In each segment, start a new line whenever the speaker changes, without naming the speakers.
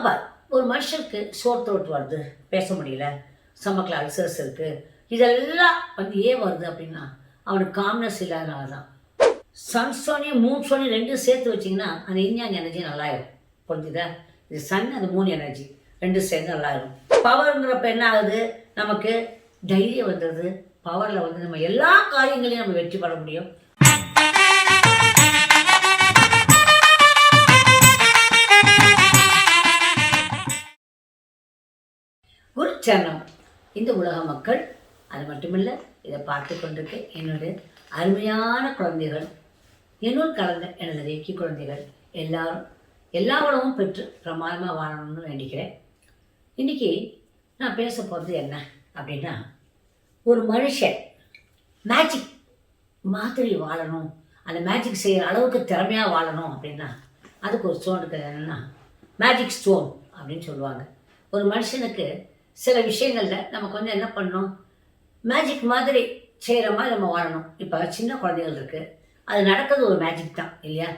அப்போ ஒரு மனுஷனுக்கு சோர் த்ரோட் வருது பேச முடியல ஸ்டமக்கில் அல்சர்ஸ் இருக்குது இதெல்லாம் வந்து ஏன் வருது அப்படின்னா அவனுக்கு காம்னஸ் இல்லாதனால தான். சன்சோனையும் மூன் சோனி ரெண்டும் சேர்த்து வச்சிங்கன்னா அந்த இன்யாங் எனர்ஜி நல்லாயிரும். புரிஞ்சுதா? இது சன் அது மூணு எனர்ஜி ரெண்டும் சேர்ந்து நல்லாயிரும். பவருங்கிறப்ப என்ன ஆகுது? நமக்கு தைரியம் வந்துடுது பவரில் வந்து நம்ம எல்லா காரியங்களையும் நம்ம வெற்றி பெற முடியும். குருச்சரணம் இந்த உலக மக்கள் அது மட்டுமில்லை இதை பார்த்து கொண்டிருக்க என்னுடைய அருமையான குழந்தைகள் என்னுள் கலந்த எனது ரேக்கி குழந்தைகள் எல்லாரும் எல்லா உணவும் பெற்று பிரமாதமாக வாழணும்னு வேண்டிக்கிறேன். இன்றைக்கி நான் பேச போகிறது என்ன அப்படின்னா ஒரு மனுஷன் மேஜிக் மாதிரி வாழணும் அந்த மேஜிக் செய்கிற அளவுக்கு திறமையாக வாழணும் அப்படின்னா அதுக்கு ஒரு ஸ்டோன் இருக்குது. என்னென்னா மேஜிக் ஸ்டோன் அப்படின்னு சொல்லுவாங்க. ஒரு மனுஷனுக்கு சில விஷயங்களில் நம்ம கொஞ்சம் என்ன பண்ணணும்? மேஜிக் மாதிரி செய்கிற மாதிரி நம்ம வாழணும். இப்போ சின்ன குழந்தைகள் இருக்குது அது நடக்கிறது ஒரு மேஜிக் தான் இல்லையா?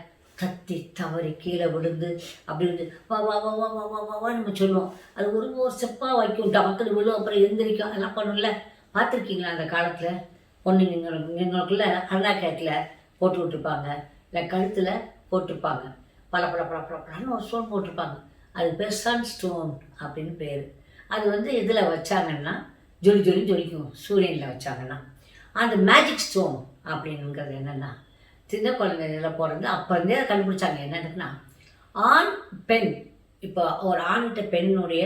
கத்தி தவறி கீழே விழுந்து அப்படி வந்து வா வா வா வா வா வா வா வா நம்ம சொல்லுவோம். அது ஒரு ஒரு ஸ்டெப்பாக வைக்கும். டமக்குன்னு விழும் அப்புறம் எந்திரிக்கும். அதெல்லாம் பண்ணும்ல. பார்த்துருக்கீங்களா அந்த காலத்தில்? ஒன்று நீங்கள் எங்களுக்குள்ள அண்ணா கேட்டில் போட்டு விட்ருப்பாங்க இல்லை கழுத்தில் போட்டிருப்பாங்க. பல பல பல பல பலன்னு ஒரு ஸ்டோன் போட்டிருப்பாங்க. அது பேர் சன் ஸ்டோன் அப்படின்னு பேர். அது வந்து இதில் வச்சாங்கன்னா ஜொலி ஜொலி ஜொலிக்கும் சூரியனில் வச்சாங்கன்னா. அந்த மேஜிக் ஸ்டோன் அப்படிங்கிறது என்னென்னா சின்ன குழந்தைங்கள போகிறது அப்போ இருந்தே அதை கண்டுபிடிச்சாங்க. என்னன்னா ஆண் பெண். இப்போ ஒரு ஆண்கிட்ட பெண்ணுடைய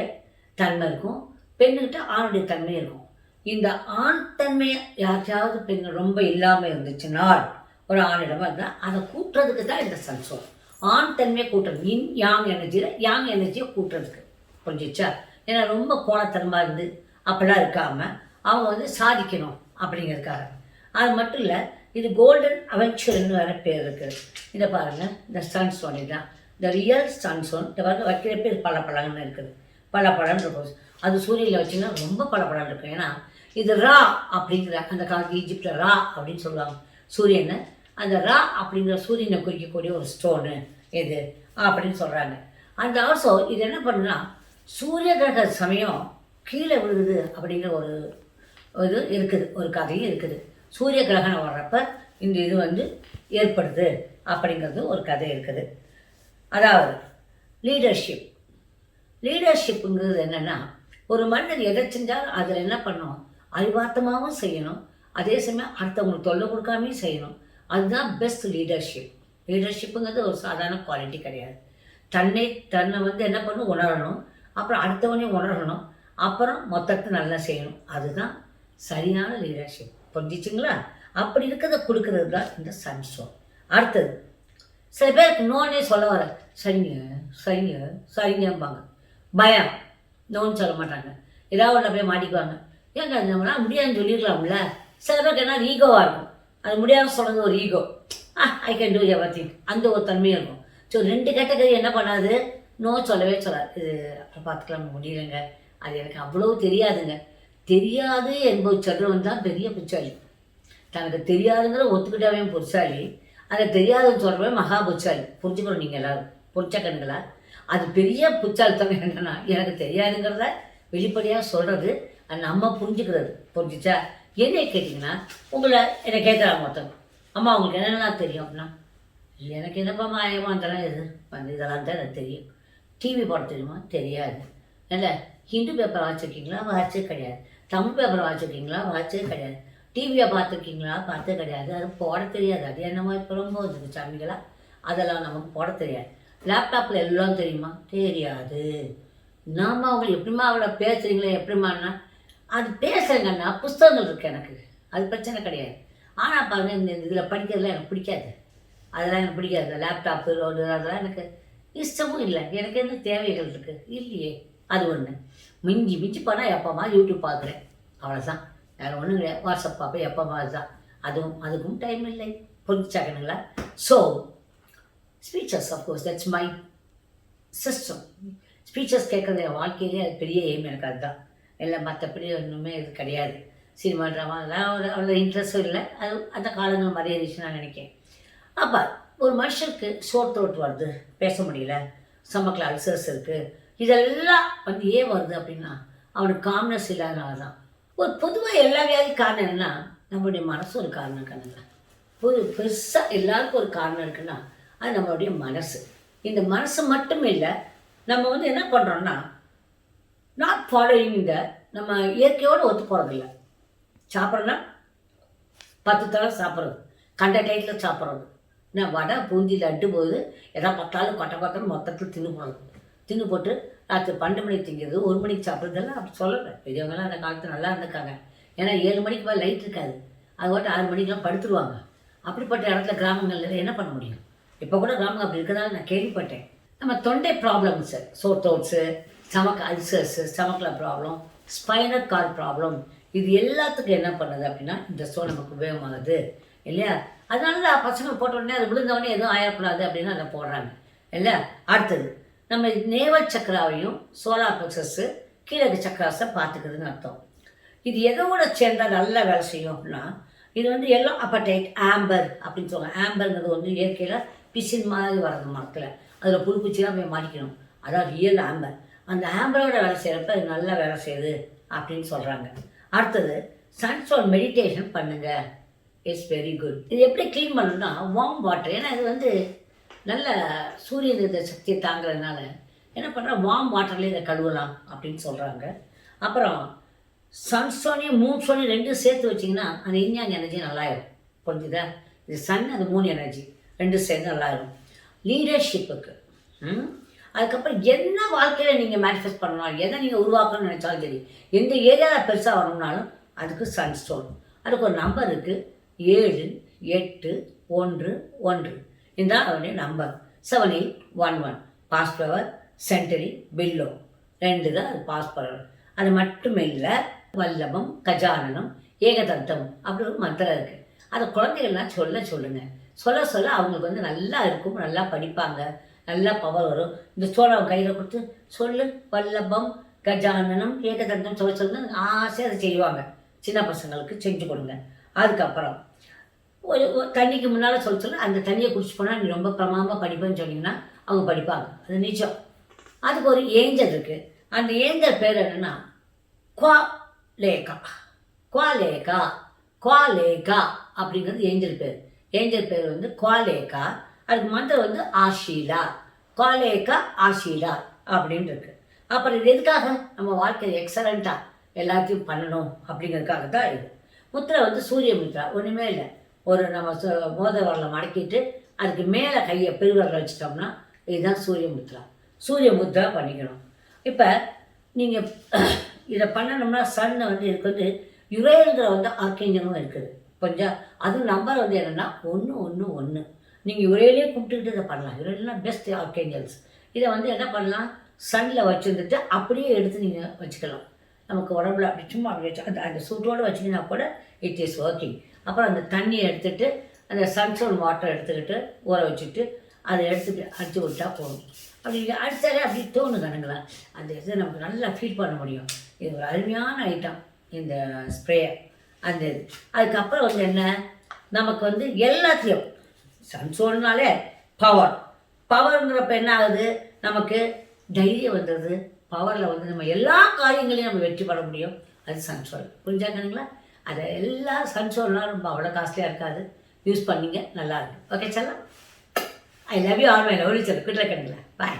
தன்மை இருக்கும் பெண்ணுக்கிட்ட ஆணுடைய தன்மை இருக்கும். இந்த ஆண் தன்மையை யாருக்காவது பெண் ரொம்ப இல்லாமல் இருந்துச்சுனால் ஒரு ஆணிடம் இருந்தால் அதை கூட்டுறதுக்கு தான் இந்த சன்சோன் ஆண் தன்மையை கூட்டுறது. இன் யாங் எனர்ஜியில் யாங் எனர்ஜியை கூட்டுறதுக்கு. புரிஞ்சிச்சா? ஏன்னா ரொம்ப கோணத்தனமாக இருந்து அப்படிலாம் இருக்காமல் அவங்க வந்து சாதிக்கணும் அப்படிங்கிறதுக்காக. அது மட்டும் இல்லை இது கோல்டன் அவென்ச்சர்னு வேறு பேர் இருக்குது இதை பாருங்கள் இந்த சன்ஸ்டோன் இதுதான் இந்த ரியல் சன்ஸ்டோன் இதை பாருங்க வைக்கிற பேர் பல இருக்குது. பல பழம் இருக்கும். அது சூரியனில் வச்சுன்னா ரொம்ப பல பழம் இருக்கும். ஏன்னா இது ரா அப்படிங்கிற அந்த காலத்து ஈஜிப்டில் ரா அப்படின்னு சொல்லுவாங்க. சூரியனை அந்த ரா அப்படிங்கிற சூரியனை குறிக்கக்கூடிய ஒரு ஸ்டோனு இது அப்படின்னு சொல்கிறாங்க அந்த ஆல்சோ இது என்ன பண்ணுன்னா சூரிய கிரக சமயம் கீழே விழுகுது அப்படிங்கிற ஒரு இது இருக்குது ஒரு கதையும் இருக்குது. சூரிய கிரகணம் வர்றப்ப இந்த இது வந்து ஏற்படுது அப்படிங்கிறது ஒரு கதை இருக்குது. அதாவது லீடர்ஷிப் லீடர்ஷிப்புங்கிறது என்னென்னா ஒரு மனிதன் எதை செஞ்சாலும் அதில் என்ன பண்ணணும் அறிவார்த்தமாகவும் செய்யணும். அதே சமயம் அடுத்தவங்களுக்கு தொல்லை கொடுக்காமையும் செய்யணும். அதுதான் பெஸ்ட் லீடர்ஷிப் லீடர்ஷிப்புங்கிறது ஒரு சாதாரண குவாலிட்டி கிடையாது. தன்னை தன்னை வந்து என்ன பண்ணணும் உணரணும். அப்புறம் அடுத்தவனையும் உணரணும். அப்புறம் மொத்தத்தை நல்லா செய்யணும். அதுதான் சரியான லீடர்ஷிப் புரிஞ்சிச்சிங்களா? அப்படி இருக்கிறத கொடுக்கறது தான் இந்த சன்ஸ்டோன் அடுத்தது சில பேருக்கு நோனே சொல்ல வர சரிங்க சரிங்க சரிங்கம்பாங்க. பயம். நோன்னு சொல்ல மாட்டாங்க. ஏதாவது ஒன்று போய் மாட்டிக்குவாங்க. ஏங்க நம்மளால் முடியாதுன்னு சொல்லிடலாம்ல சில பேருக்கு என்ன ஈகோவாக இருக்கும். அது முடியாமல் சொல்கிறது ஒரு ego ah I can do everything அந்த ஒரு தன்மையாக இருக்கும். ஸோ ரெண்டு கேட்டகரி என்ன பண்ணாது? நோ சொல்லவே சொல்லாது. இது அப்புறம் பார்த்துக்கலாம் முடியலைங்க. அது எனக்கு அவ்வளோ தெரியாதுங்க. தெரியாது என்பது சொல்கிறவன் தான் பெரிய புச்சாலி. தனக்கு தெரியாதுங்கிற ஒத்துக்கிட்டாவே புரிசாலி அதை தெரியாதுன்னு சொல்கிறவன் மகா புச்சாலி. புரிஞ்சுக்கணும் நீங்கள் எல்லாரும். புரிச்ச கண்களா? அது பெரிய புச்சாலித்தனம் என்னன்னா எனக்கு தெரியாதுங்கிறத வெளிப்படையாக சொல்கிறது அது நம்ம புரிஞ்சுக்கிறது. புரிஞ்சிச்சா? என்னை கேட்டிங்கன்னா உங்களை என்னை கேட்குறாங்க மொத்தம். அம்மா உங்களுக்கு என்னென்னா தெரியும் அப்படின்னா எனக்கு என்னப்பா மாயமா இதெல்லாம் எது? வந்து இதெல்லாம் தான் எனக்கு தெரியும். டிவி போட தெரியுமா தெரியாது. இல்லை ஹிந்து பேப்பர் வாசிச்சிருக்கீங்களா வாசிச்சே கிடையாது. தமிழ் பேப்பர் வாசிச்சிருக்கீங்களா வாசிச்சே கிடையாது. டிவியை பார்த்துருக்கீங்களா? பார்த்தே கிடையாது. அது போட தெரியாது. அது என்னமோ இப்போ ரொம்ப வந்துருக்கு சாமிகளா. அதெல்லாம் நமக்கு போட தெரியாது. லேப்டாப்பில் எல்லாம் தெரியுமா? தெரியாது. நாம அவங்க எப்படிமா அவளை பேசுகிறீங்களே எப்படிமான்னா அது பேசுகிறேங்கன்னா புஸ்தகங்கள் இருக்குது எனக்கு. அது பிரச்சனை கிடையாது. ஆனால் பாருங்கள் இந்த இதில் படிக்கிறதுலாம் எனக்கு பிடிக்காது. அதெல்லாம் எனக்கு பிடிக்காது. லேப்டாப்பு ரோடு அதெல்லாம் எனக்கு இஷ்டமும் இல்லை. எனக்கு என்ன தேவைகள் இருக்குது இல்லையே. அது ஒன்று மிஞ்சி மிஞ்சி போனால் எப்போமா யூடியூப் பார்க்குறேன். அவ்வளோதான் வேறு ஒன்றும் கிடையாது. வாட்ஸ்அப் பார்ப்பேன். எப்போமா அதுதான். அதுவும் அதுக்கும் டைம் இல்லை. புரிஞ்சாக்கணுங்களா so speeches of course that's my system speeches கேட்குறது என் வாழ்க்கையிலே அது பெரிய எய்ம் எனக்கு அதுதான். இல்லை மற்றபடி ஒன்றுமே இது கிடையாது. சினிமா ட்ராமா அதெல்லாம் ஒரு அவ்வளோ இன்ட்ரெஸ்ட்டும் இல்லை. அது அந்த காலங்கள் மறையிடுச்சு நான் நினைக்கிறேன். அப்போ ஒரு மனுஷனுக்கு ஷோர் த்ரோட் வருது பேச முடியல ஸ்டமக்கில் அல்சர்ஸ் இருக்குது இதெல்லாம் வந்து ஏன் வருது அப்படின்னா அவனுக்கு காம்னஸ் இல்லாதனால தான் ஒரு பொதுவாக எல்லா வியாதிக்கும் காரணம் என்னன்னா நம்மளுடைய மனசு ஒரு காரணம் கண்ணுங்க ஒரு பெருசாக எல்லாருக்கும் ஒரு காரணம் இருக்குன்னா அது நம்மளுடைய மனசு. இந்த மனசு மட்டும் இல்லை நம்ம வந்து என்ன பண்ணுறோம்னா நாட் ஃபாலோயிங் இந்த நம்ம இயற்கையோடு ஒத்து போகிறதில்ல சாப்பிட்றோன்னா பத்து தடவை சாப்பிட்றது. கண்ட டயத்தில் சாப்பிட்றது. நான் வடை பூந்தி லட்டு போகுது. எதை பார்த்தாலும் கொட்டை கொட்டன்னு மொத்தத்தில் தின்னு போடுறது தின்னு போட்டு ராத்திரி பன்னெண்டு மணிக்கு திங்கிறது ஒரு மணிக்கு சாப்பிட்றதெல்லாம் அப்படி சொல்லலை. பெரியவங்களாம் அந்த காலத்தில் நல்லா இருந்திருக்காங்க. ஏன்னா ஏழு மணிக்கு மேலே லைட் இருக்காது. அது போட்டு ஆறு மணிக்கெலாம் படுத்துருவாங்க. அப்படிப்பட்ட இடத்துல கிராமங்களில் என்ன பண்ண முடியும்? இப்போ கூட கிராமங்கள் அப்படி இருக்கிறதால நான் கேள்விப்பட்டேன். நம்ம தொண்டை problems sore throats stomach ulcers ஸ்டமக்கில் problem spinal cord problem இது எல்லாத்துக்கும் என்ன பண்ணுது அப்படின்னா இந்த ஷோ நமக்கு உபயோகமாகுது. இல்லையா? அதனால தான் பசங்க போட்ட உடனே அது விழுந்தவொடனே எதுவும் ஆயிடக்கூடாது அப்படின்னு அதை போடுறாங்க. இல்லை? அடுத்தது நம்ம நேவல் சக்கராவையும் சோலார் பிளக்ஸஸ்ஸு கீழக்கு சக்கராஸை பார்த்துக்குதுன்னு அர்த்தம். இது எதோட சேர்ந்தால் நல்லா வேலை செய்யும் அப்படின்னா இது வந்து எல்லோ அப்படைட் ஆம்பர் அப்படின்னு சொல்லுவாங்க. ஆம்பர்ங்கிறது வந்து இயற்கையில் பிசின் மாதிரி வர்றது மரத்தில். அதில் புழுப்பூச்சிலாம் போய் மாட்டிக்கணும். அதான் ரியல் ஆம்பர் அந்த ஆம்பரோட வேலை செய்கிறப்ப அது நல்லா வேலை செய்யுது அப்படின்னு சொல்கிறாங்க அடுத்தது சன்ஸ்டோன் மெடிடேஷன் பண்ணுங்கள் இட்ஸ் வெரி குட் இது எப்படி க்ளீன் பண்ணணும்னா வார்ம் வாட்டர் ஏன்னா இது வந்து நல்ல சூரிய சக்தியை தாங்குறதுனால என்ன பண்ணுறா வார்ம் வாட்டர்லேயே இதை கழுவலாம் அப்படின்னு சொல்கிறாங்க அப்புறம் சன்ஸ்டோனையும் மூன் ஸ்டோனையும் ரெண்டும் சேர்த்து வச்சிங்கன்னா அந்த இன்யாங் எனர்ஜி நல்லாயிரும். புரிஞ்சுதா? இது சன் அது மூணு எனர்ஜி ரெண்டும் சேர்ந்து நல்லாயிரும். லீடர்ஷிப்புக்கு அதுக்கப்புறம் என்ன வாழ்க்கையில் நீங்கள் மேனிஃபெஸ்ட் பண்ணணும்? எதை நீங்கள் உருவாக்கணும்னு நினச்சாலும் சரி எந்த ஏரியாவில் பெருசாக வரணும்னாலும் அதுக்கு சன்ஸ்டோன் அதுக்கு ஒரு நம்பர் இருக்குது ஏழு எட்டு ஒன்று ஒன்று. இதுதான் அவனுடைய number seven eight one one pass சென்டரி பில்லோ ரெண்டு தான் அது பாஸ்பவர் அது மட்டும் இல்லை வல்லபம் கஜானனம் ஏகதத்தம் அப்படி ஒரு மந்திரம் இருக்குது அதை குழந்தைகள்லாம் சொல்ல சொல்லுங்கள் சொல்ல சொல்ல அவங்களுக்கு வந்து நல்லா இருக்கும் நல்லா படிப்பாங்க நல்லா பவர் வரும். இந்த சோழ கையில் கொடுத்து சொல்லு வல்லபம் கஜானனம் ஏகதந்தம் சொல்ல சொல்லுங்க ஆசையாக அதை செய்வாங்க. சின்ன பசங்களுக்கு செஞ்சு கொடுங்க. அதுக்கப்புறம் ஒரு ஒரு தண்ணிக்கு முன்னால் சொல்ல சொல்ல அந்த தண்ணியை குடிச்சு போனால் நீ ரொம்ப பிரமாதமாக படிப்பேன்னு சொன்னீங்கன்னா அவங்க படிப்பாங்க. அது நிஜம். அதுக்கு ஒரு ஏஞ்சல் இருக்குது அந்த ஏஞ்சல் பேர் என்னென்னா குவா லேகா. குவா லேகா. குவா லேகா அப்படிங்கிறது ஏஞ்சல் பேர். ஏஞ்சல் பேர் வந்து குவா லேகா. அதுக்கு மந்திரம் வந்து ஆஷீலா. குவாலேகா ஆஷீலா அப்படின்னு இருக்கு. அப்புறம் இது எதுக்காக? நம்ம வாழ்க்கையில் எக்ஸலண்ட்டாக எல்லாத்தையும் பண்ணணும் அப்படிங்கிறதுக்காக தான் இது. முத்திரை வந்து சூரிய முத்திரா? ஒன்றுமே இல்லை. ஒரு நம்ம சு- மடக்கிட்டு அதுக்கு மேலே கையை பெருவரில் வச்சிட்டோம்னா இதுதான் சூரிய முத்ரா சூரிய முத்ரா பண்ணிக்கணும். இப்போ நீங்கள் இதை பண்ணணும்னா சன்னை வந்து இதுக்கு வந்து யுரேந்திர வந்து ஆர்கேஞ்சலும் இருக்குது. கொஞ்சம் அதுவும் நம்பர் வந்து என்னென்னா ஒன்று ஒன்று ஒன்று நீங்கள் யுரேலே கும்பிட்டுக்கிட்டு இதை பண்ணலாம். யுரேலாம் பெஸ்ட் ஆர்கேஞ்சல்ஸ் இதை வந்து என்ன பண்ணலாம்? சன்னில் வச்சுருந்துட்டு அப்படியே எடுத்து நீங்கள் வச்சுக்கலாம். நமக்கு உடம்புல அப்படி சும்மா அப்படி வச்சு அந்த அந்த சூட்டோடு வச்சிங்கன்னா கூட இட் இஸ் ஒர்க்கிங் அப்புறம் அந்த தண்ணியை எடுத்துட்டு அந்த சன்சோல் வாட்டர் எடுத்துக்கிட்டு ஊற வச்சுட்டு அதை எடுத்துட்டு அடித்து விட்டா போதும். அப்படி அடித்தாலே அப்படி தோணும் கணங்களா அந்த இதை நமக்கு நல்லா ஃபீல் பண்ண முடியும். இது ஒரு அருமையான ஐட்டம் இந்த ஸ்ப்ரேயர் அந்த இது. அதுக்கப்புறம் வந்து என்ன? நமக்கு வந்து எல்லாத்தையும் சன்சோல்னாலே பவர் பவருங்கிறப்ப என்ன ஆகுது? நமக்கு தைரியம் வந்துடுது பவரில் வந்து நம்ம எல்லா காரியங்களையும் நம்ம வெற்றி பெற முடியும். அது சன்சோல் புரிஞ்சாக்கணுங்களா அதை எல்லா சன்சோல்னால் ரொம்ப அவ்வளோ காஸ்ட்லியாக இருக்காது. யூஸ் பண்ணிங்க நல்லா இருக்கும் ஓகே செல்லாம். I love you are my love you sir goodbye